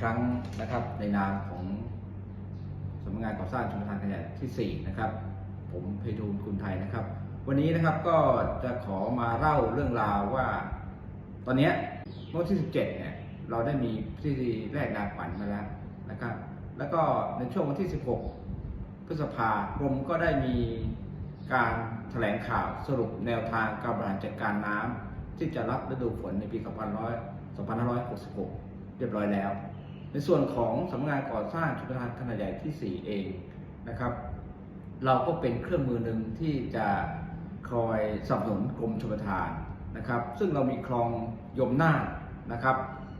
ครั้งนะครับในนามของสำนักงานก่อสร้างชุมทานขยะที่4นะครับ ผมเพทูลคุณไทยนะครับ วันนี้นะครับก็จะขอมาเล่าเรื่องราวว่า ตอนนี้เมื่อที่ 17เนี่ยเราได้มีพิธีแรกนาขวัญมาแล้วนะครับ แล้วก็ในช่วงวันที่ 16 พฤษภาคมก็ได้มีการแถลงข่าวสรุปแนวทางการบริหารจัดการน้ำที่จะรับฤดูฝนในปี 2566 เรียบร้อยแล้ว ในส่วนของสำนักงานก่อสร้างชุมทานขนาดใหญ่ที่ 4 เองนะครับ เราก็เป็นเครื่องมือหนึ่งที่จะคอยสนับสนุนกรมชลประทานนะครับ ซึ่งเรามีคลองยมนานนะครับ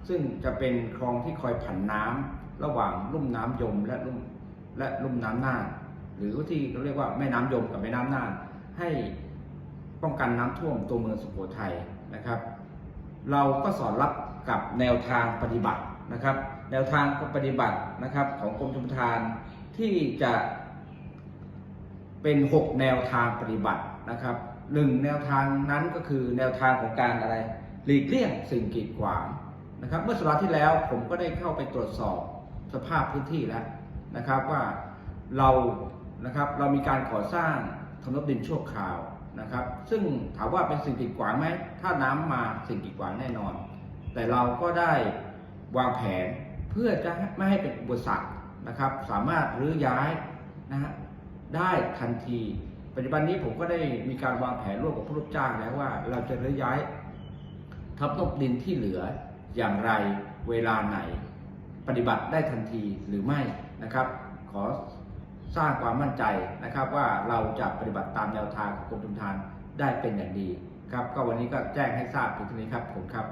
ซึ่งจะเป็นคลองที่คอยผันน้ำระหว่างลุ่มน้ำยมและลุ่มและลุ่มน้ำน่านหรือที่เขาเรียกว่าแม่น้ำยมกับแม่น้ำน่านให้ป้องกันน้ำท่วมตัวเมืองสุโขทัยนะครับ เราก็สอนรับกับแนวทางปฏิบัติ นะครับ แนวทางปฏิบัตินะครับของกรมชลประทานที่จะเป็น 6 แนวทางปฏิบัตินะครับหนึ่งแนวทางนั้นก็คือแนวทางของการอะไรหลีกเลี่ยงสิ่งกีดขวางนะครับ เมื่อสัปดาห์ที่แล้วผมก็ได้เข้าไปตรวจสอบสภาพพื้นที่แล้วนะครับว่าเรานะครับเรามีการก่อสร้างถนนดินชั่วคราวนะครับ ซึ่งถามว่าเป็นสิ่งกีดขวางไหมถ้าน้ำมาสิ่งกีดขวางแน่นอน แต่เราก็ได้ วางแผนเพื่อจะไม่ให้เป็นอุปสรรคนะครับ สามารถรื้อย้ายนะฮะได้ทันที ปัจจุบันนี้ผมก็ได้มีการวางแผนร่วมกับผู้รับจ้างแล้วว่า เราจะรื้อย้ายทับนบดินที่เหลืออย่างไรเวลาไหน ปฏิบัติได้ทันทีหรือไม่นะครับ ขอสร้างความมั่นใจนะครับว่าเราจะปฏิบัติตามแนวทางของกรมทุนทานได้เป็นอย่างดีครับ ก็วันนี้ก็แจ้งให้ทราบถึงที่นี้ครับผมครับ